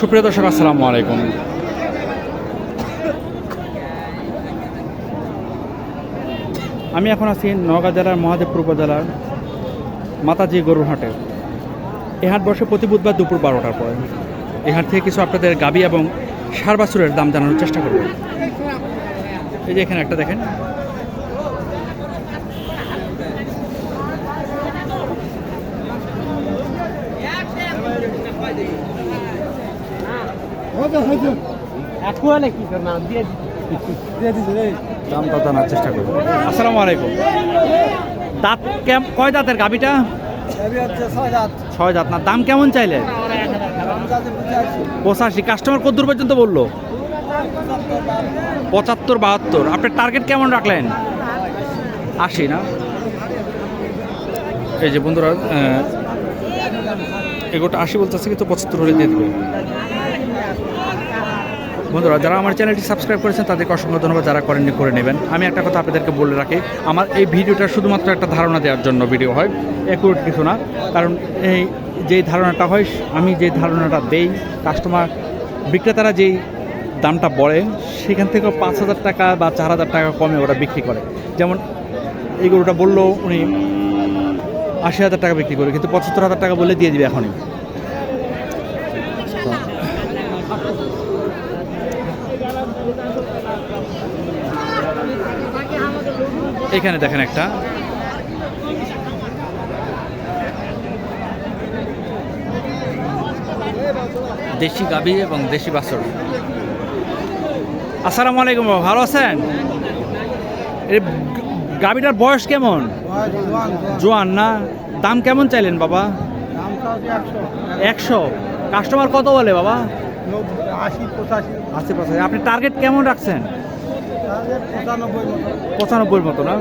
সুপ্রিয় দর্শক, আসসালামু আলাইকুম। আমি এখন আছি নওগাঁ জেলার মহাদেবপুর উপজেলার মাতাজি গরুর হাটে। এ হাট বসে প্রতি বুধবার দুপুর বারোটার পরে। এই হাট থেকে কিছু আপনাদের গাবি এবং সার বাছুরের দাম জানানোর চেষ্টা করব। এই যে এখানে একটা দেখেন। চেষ্টা করব। আসসালামু আলাইকুম। দাঁত কেম কয় দাঁতের গাবিটা ছয় দাঁত। না দাম কেমন চাইলে? পঁচাশি কাস্টমার কত দূর পর্যন্ত বলল? পঁচাত্তর বাহাত্তর। আপনার টার্গেট কেমন রাখলেন? আশি না? এই যে বন্ধুরা এগোটা আশি বলতেছে কিন্তু পঁচাত্তর হলে দিয়ে দেবে। বন্ধুরা, যারা আমার চ্যানেলটি সাবস্ক্রাইব করেছেন, তাদেরকে অসংখ্য ধন্যবাদ যারা করেননি, করে নেবেন। আমি একটা কথা আপনাদেরকে বলে রাখি, আমার এই ভিডিওটা শুধুমাত্র একটা ধারণা দেওয়ার জন্য ভিডিও হয় অ্যাকুরেট কিছু না। কারণ এই যেই ধারণাটা হয়, আমি যে ধারণাটা দেই কাস্টমার বিক্রেতারা যেই দামটা বলে, সেখান থেকে পাঁচ হাজার টাকা বা চার হাজার টাকা কমে ওরা বিক্রি করে। যেমন এই গরুটা বলল, উনি আশি হাজার টাকা বিক্রি করে, কিন্তু পঁচাত্তর হাজার টাকা বলে দিয়ে দিবে এখনই। এখানে দেখেন একটা। দেশি গাভী এবং দেশি বাছর। আসসালামু আলাইকুম ভালো আছেন? এই গাভীটার বয়স কেমন? জোয়ান না? দাম কেমন চাইলেন বাবা? একশো। কাস্টমার কত বলে বাবা? আশি পঁচাশি। আপনি টার্গেট কেমন রাখছেন? পঁচানব্বই মতো। না?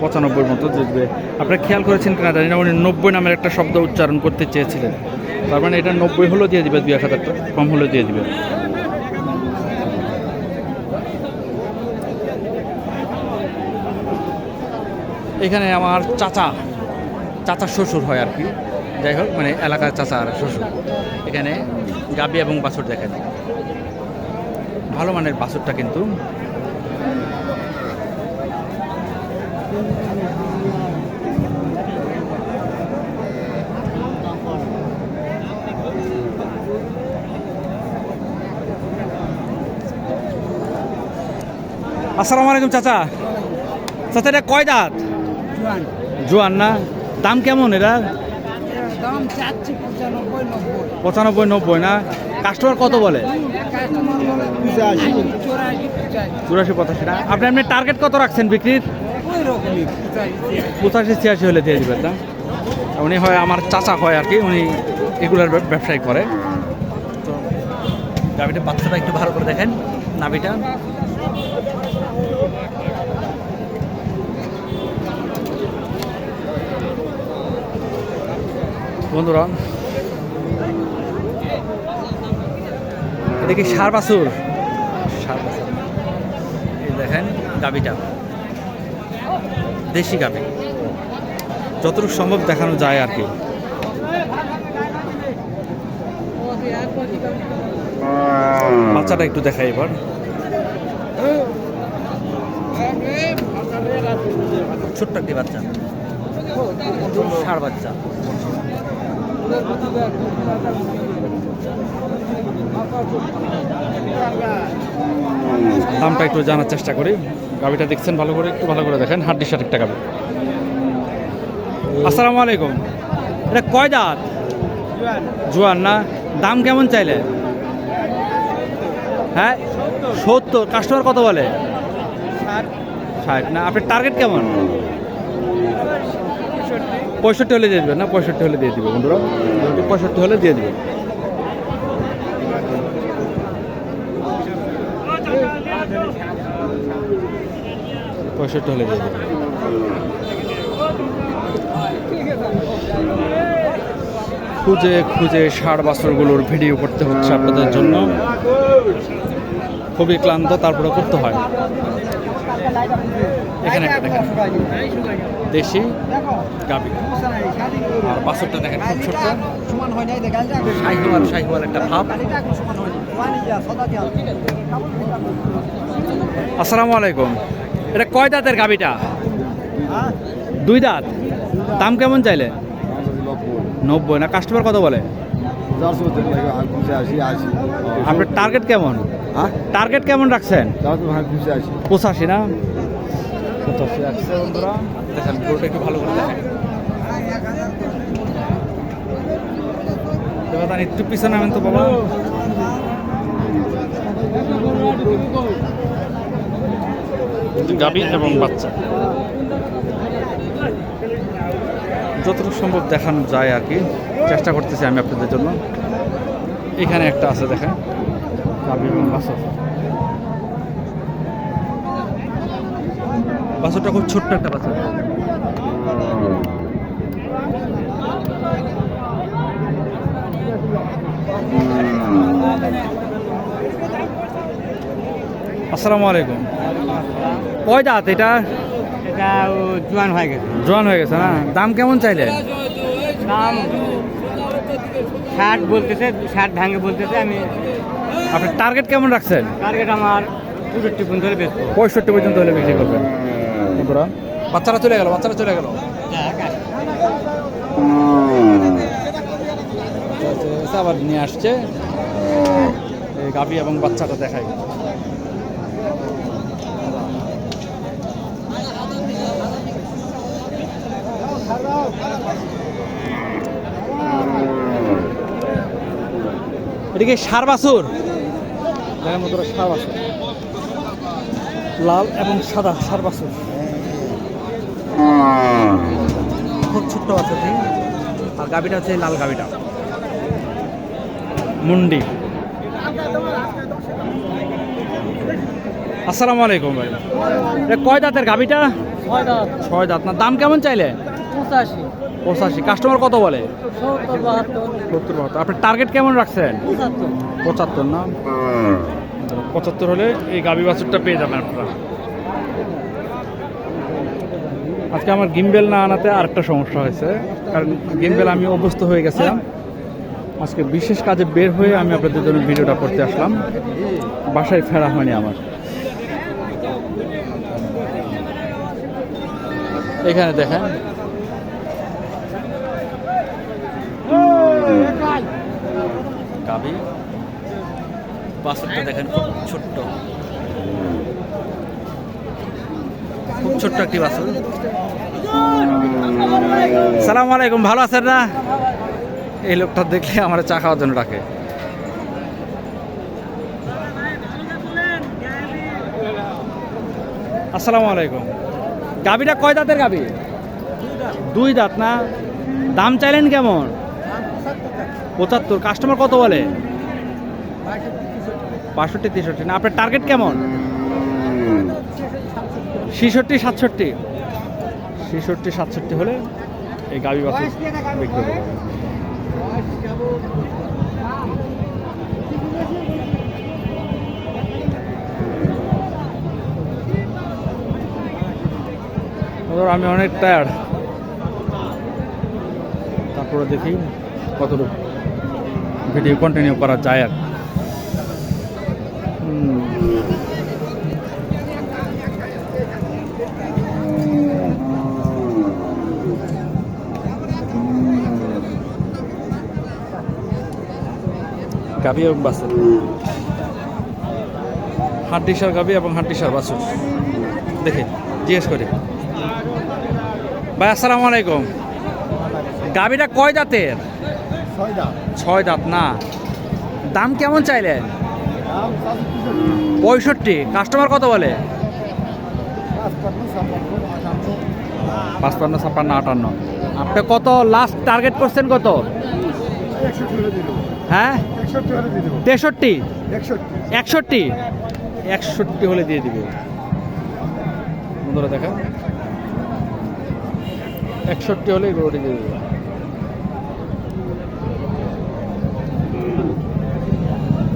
পঁচানব্বইয়ের মতো জিতবে আপনারা খেয়াল করেছেন কিনা জানি না, উনি নব্বই নামের একটা শব্দ উচ্চারণ করতে চেয়েছিলেন। তার মানে এটা নব্বই হলেও দিয়ে দিবে দুই এক হাজার কম হলেও দিয়ে দিবে। এখানে আমার চাচা চাচার শ্বশুর হয় আর কি। যাই হোক মানে এলাকার চাচা আর শ্বশুর। এখানে গাবি এবং বাছুর দেখেন ভালো মানের বাছুরটা কিন্তু আসসালামু আলাইকুম চাচা। চাচা এটা কয় দাঁত? জোয়ান। না? দাম কেমন এরা দাম পঁচানব্বই নব্বই। না? কাস্টমার কত বলে? কাস্টমার বলে পঁচাশি। চৌরাশি পঁচাশি। না? আপনি আপনি টার্গেট কত রাখছেন বিক্রির? পঁচাশি ছিয়াশি। হলে দিয়ে দিবেন না? উনি হয় আমার চাচা হয় আর কি উনি এগুলার ব্যব- ব্যবসায়ী করে। তো গাভিটা বাচ্চাটা একটু ভালো করে দেখেন নাভিটা। বন্ধুরা, এটা কি সার দেখেন গাভিটা। দেশি গাভি। যতটুকু সম্ভব দেখানো যায় আর কি। বাচ্চাটা একটু দেখাই এবার। ছোট্ট একটি বাচ্চা। ষাড় বাচ্চা। দামটা একটু জানার চেষ্টা করি। গাভিটা দেখছেন ভালো করে? একটু ভালো করে দেখেন। হাড্ডি সার একটা গাভি আসসালামু আলাইকুম। এটা কয় দাঁত? জোয়ান না? দাম কেমন চাইলে? হ্যাঁ? সত্তর। কাস্টমার কত বলে? ষাট। না, আপনার টার্গেট কেমন? পঁয়ষট্টি হলে দিয়ে দেবেন না? পঁয়ষট্টি হলে দিয়ে দেবে বন্ধুরা। পঁয়ষট্টি হলে দিয়ে দিবে পঁয়ষট্টি হলে দিয়ে দেবে খুঁজে খুঁজে ষাড় বাছরগুলোর ভিডিও করতে হচ্ছে আপনাদের জন্য। খুবই ক্লান্ত তারপরে করতে হয়। এখানে একটা দেখেন। দেশি গাবি। আর বাছরটা দেখেন খুব ছোট্ট। শাহিওয়াল শাহিওয়াল একটা ভাব। আসসালামু আলাইকুম। এটা কয় দাঁতের গাবিটা? দুই দাঁত। দাম কেমন চাইলে? নব্বই। না কাস্টমার কত বলে? আপনার টার্গেট কেমন? টার্গেট কেমন রাখছেন? পঁচাশি না? পঁচাশি আসছে বন্ধুরা। দেখেন গরুটা একটু ভালো করে দেখেন। একটু পিছনে আনেন তো বাবা। গাবি এবং বাচ্চা। যতটুকু সম্ভব দেখানো যায় আর কি। চেষ্টা করতেছি আমি আপনাদের জন্য। এখানে একটা আছে দেখেন। এবং বাছুরটা খুব ছোট্ট একটা বাছুর আসসালামু আলাইকুম। কয় দাঁত এটা? এটা জোয়ান হয়ে গেছে। জোয়ান হয়ে গেছে না? দাম কেমন চাইলে দাম ষাট বলতেছে ষাট ভাঙে বলতেছে আমি আপনার টার্গেট কেমন রাখছেন? টার্গেট আমার পঁয়ষট্টি পর্যন্ত হলে বেচবো। পঁয়ষট্টি পর্যন্ত হলে বিক্রি করবেন। বাচ্চারা চলে গেল বাচ্চারা চলে গেল। আবার নিয়ে আসছে। এই গাভি এবং বাচ্চাটা দেখাই। এদিকে সার বাছুর দেখেন বন্ধুরা সার বাছুর লাল এবং সাদা সার বাছুর। খুব ছোট্ট আছে আর গাবিটা হচ্ছে লাল গাবিটা মুন্ডি। আসসালামু আলাইকুম ভাই। কয় দাঁতের গাবিটা ছয় দাম ছয় দাঁত। না দাম কেমন চাইলে? পঁচাশি। পঁচাশি। কাস্টমার কত বলে? সত্তর বাহাত্তর। আপনার টার্গেট কেমন রাখছেন? পঁচাত্তর। পঁচাত্তর না? পঁচাত্তর হলে এই গাবি বাছুরটা পেয়ে যাবেন আপনারা। আজকে আমার গিম্বেল না আনাতে আরেকটা সমস্যা হয়েছে। কারণ গিম্বেল আমি অভ্যস্ত হয়ে গেছিলাম। আজকে বিশেষ কাজে বের হয়ে আমি আপনাদের জন্য ভিডিওটা করতে আসলাম। বাসায় ফেরা হয়নি আমার। এখানে দেখেন। গাবি বাছুরটা দেখেন, খুব ছোট্ট। খুব ছোট্ট একটি বাছুর সালাম আলাইকুম, ভালো আছেন না? এই লোকটা দেখলে আমার চা খাওয়ার জন্য ডাকে। আসসালামু আলাইকুম। গাবিটা কয় দাঁতের গাবি দুই দাঁত না? দাম চাইলেন কেমন? পঁচাত্তর। কাস্টমার কত বলে? বাষট্টি তেষট্টি। না আপনার টার্গেট কেমন? ছিষট্টি সাতষট্টি। ছিষট্টি সাতষট্টি হলে এই গাবি বাছুর বিক্রি আমি অনেক টায়ার্ড তারপরে দেখি কতটুকু। ভিডিও কন্টিনিউ করা যায় আর। গাভি এবং বাছুর। হাড্ডিসার গাভি এবং হাড্ডিসার বাছুর। দেখে, জিজ্ঞেস করি। ভাই, আসসালামু আলাইকুম। গাভিটা কয় জাতের? ছয় দাম ছয় দাঁত, না। দাম কেমন চাইলেন পঁয়ষট্টি। কাস্টমার কত বলে? পাঁচপান্ন, ছাপ্পান্ন, আটান্ন। আপনি কত লাস্ট টার্গেট করছেন কত? হ্যাঁ? তেষট্টি? একষট্টি? একষট্টি হলে দিয়ে দিবে। দেখা একষট্টি হলে দিয়ে দিবে।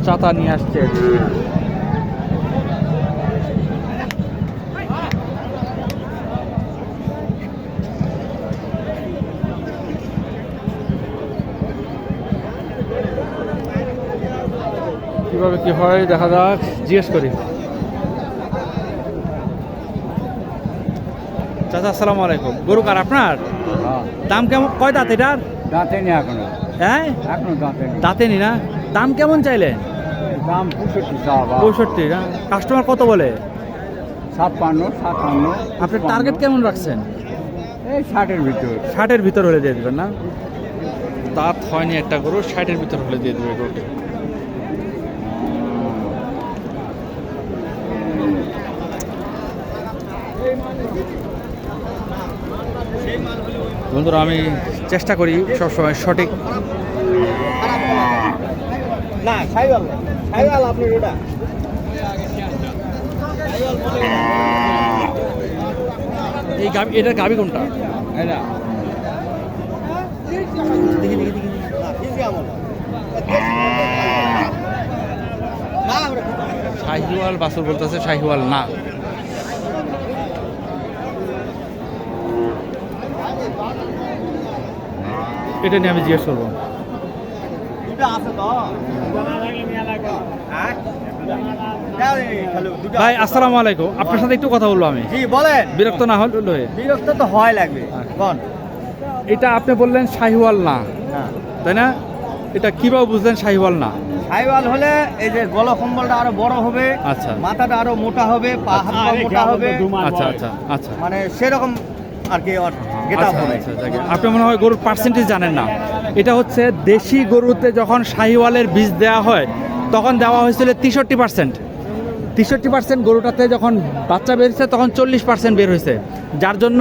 চাতা নিয়ে আসছে। কীভাবে কি হয় দেখা যাক। জিজ্ঞেস করি। চাচা আসসালামু আলাইকুম। গরু কার আপনার? হ্যাঁ। দাম কেমন কয় দাঁত এটার? দাঁতে নি এখনও। হ্যাঁ? এখনও দাঁতে দাঁতে নি না? দাম কেমন চাইলেন? দাম পঁয়ষট্টি পঁয়ষট্টি কাস্টমার কত বলে? ছাপ্পান্ন সাতান্ন আপনার টার্গেট কেমন রাখছেন? এই ষাটের ভিতর। ষাটের ভিতর হলে দিয়ে দেবেন না? দাঁত হয়নি একটা গরু ষাটের ভিতর হলে দিয়ে দেবে গরুটি। বন্ধুরা আমি চেষ্টা করি সবসময় সঠিক না সাইওয়াল আপনার ওটা এই গাবি এটার গাবি কোনটা? এটা। দেখি দেখি দেখি শাহিওয়াল বাসুর বলতেছে শাহিওয়াল না। এটা নিয়ে আমি জিজ্ঞেস করব। ভাই আসসালামু আলাইকুম। আপনার সাথে একটু কথা বলব আমি। জি বলেন। বিরক্ত না হলে বিরক্ত তো হয় লাগবে। এটা আপনি বললেন শাহিওয়াল না। না তাই না? এটা কীভাবে বুঝলেন শাহিওয়াল না? সাইওয়াল হলে এই যে গলা কম্বলটা আরও বড় হবে আচ্ছা। মাথাটা আরও মোটা হবে পা হাত পা মোটা হবে। আচ্ছা আচ্ছা আচ্ছা মানে সেরকম আর কি আচ্ছা, হবে। আচ্ছা। আপনি মনে হয় গরুর পার্সেন্টেজ জানেন না। এটা হচ্ছে দেশি গরুতে যখন শাহিওয়ালের বীজ দেওয়া হয় তখন দেওয়া হয়েছিল তেষট্টি পার্সেন্ট তেষট্টি পার্সেন্ট গরুটাতে যখন বাচ্চা বেরোচ্ছে তখন চল্লিশ পার্সেন্ট বের হয়েছে। যার জন্য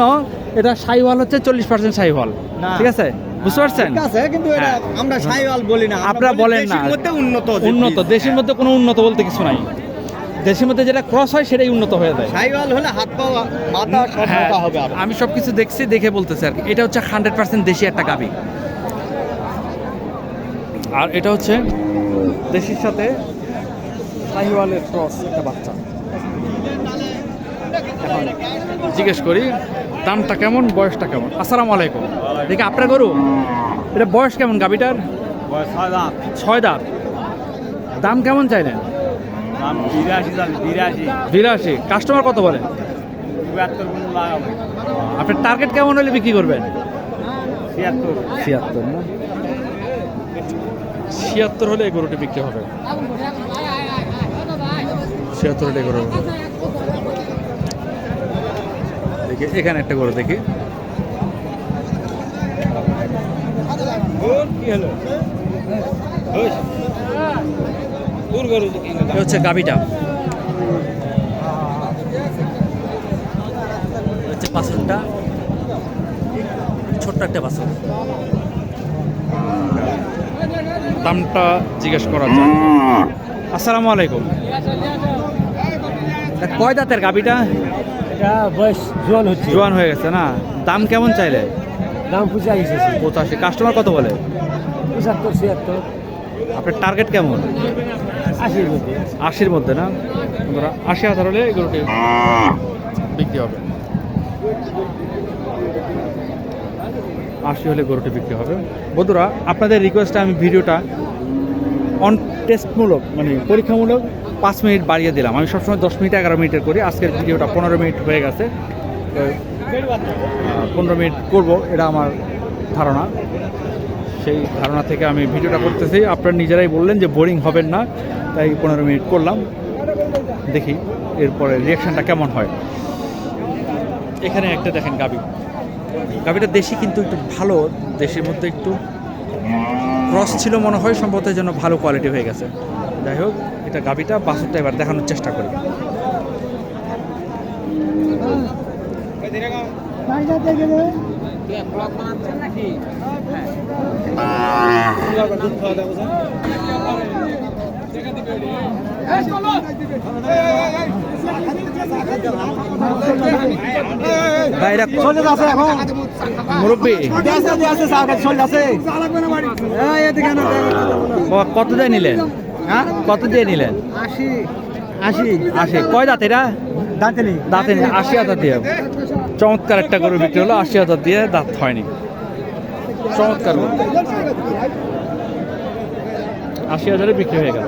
এটা শাহিওয়াল হচ্ছে চল্লিশ পার্সেন্ট শাহিওয়াল না। ঠিক আছে? বুঝতে পারছেন? ঠিক আছে কিন্তু এটা হ্যাঁ। আমরা সাইওয়াল বলি না। আমরা আপনারা বলেন না। মধ্যে উন্নত উন্নত দেশের মধ্যে কোনো উন্নত বলতে কিছু নাই। দেশের মধ্যে যেটা ক্রস হয় সেটাই উন্নত হয়ে যায়। সাইওয়াল হলে হাত পা মাথা সব হ্যাঁ, হবে আমি সব কিছু দেখছি দেখে বলতেছি আর কি। এটা হচ্ছে হান্ড্রেড পার্সেন্ট দেশি একটা গাবি আর এটা হচ্ছে দেশির সাথে শাহিওয়ালের ক্রস একটা বাচ্চা। এখন জিজ্ঞেস করি দামটা কেমন বয়সটা কেমন? আসসালামু আলাইকুম। দেখি আপনার গরু? এটা বয়স কেমন গাবিটার ছয় দাঁত। দাম কেমন চাইলেন? বিরাশি কাস্টমার কত বলেন আপনার টার্গেট কেমন হলে বিক্রি করবেন? ছিয়াত্তর। ছিয়াত্তর না? ছিয়াত্তর হলে এই গরুটি বিক্রি হবে। ছিয়াত্তর হলে গরু দেখি এখানে একটা গরু দেখি। হচ্ছে গাবিটা হচ্ছে পাথরটা ছোট্ট একটা বাছর। দামটা জিজ্ঞেস করা যায় আসসালামু আলাইকুম। কয় দাঁতের গাবিটা এটা বয়স জোয়ান হচ্ছে। জোয়ান হয়ে গেছে না? দাম কেমন চাইলে? দাম এসেছে পঁচাশি। কাস্টমার কত বলে? পঁচাত্তর ছিয়াত্তর। আপনার টার্গেট কেমন? আশির মধ্যে। আশির মধ্যে না? আশি হাজার হলে এই গরুটি বিক্রি হবে। আশি হলে গরুটি বিক্রি হবে। বন্ধুরা, আপনাদের রিকোয়েস্টে আমি ভিডিওটা অন টেস্টমূলক মানে পরীক্ষামূলক পাঁচ মিনিট বাড়িয়ে দিলাম। আমি সবসময় দশ মিনিট, এগারো মিনিটের করি। আজকের ভিডিওটা পনেরো মিনিট হয়ে গেছে। পনেরো মিনিট করব, এটা আমার ধারণা। সেই ধারণা থেকে আমি ভিডিওটা করতেছি। আপনারা নিজেরাই বললেন যে বোরিং হবেন না, তাই পনেরো মিনিট করলাম। দেখি, এরপরে রিয়াকশানটা কেমন হয়। এখানে একটা দেখেন গাবি গাবিটা দেশি কিন্তু একটু ভালো দেশের মধ্যে একটু ক্রস ছিল মনে হয় সম্ভবত যেন ভালো কোয়ালিটি হয়ে গেছে যাই হোক এটা গাবিটা বাসুরটা এবার দেখানোর চেষ্টা করি ভাই এটা চলে যাচ্ছে এখন। মুরব্বী। চলে যাচ্ছে ক- কত দিয়ে নিলেন? হ্যাঁ? কত দিয়ে নিলেন? আশি আশি। আশি। কয় দাঁত এরা দাঁতে নেই। দাঁতে নেই, আশি হাজার দিয়ে। চমৎকার একটা গরু বিক্রি হলো আশি হাজার দিয়ে দাঁত হয়নি। চমৎকার গরু। আশি হাজারে বিক্রি হয়ে গেল।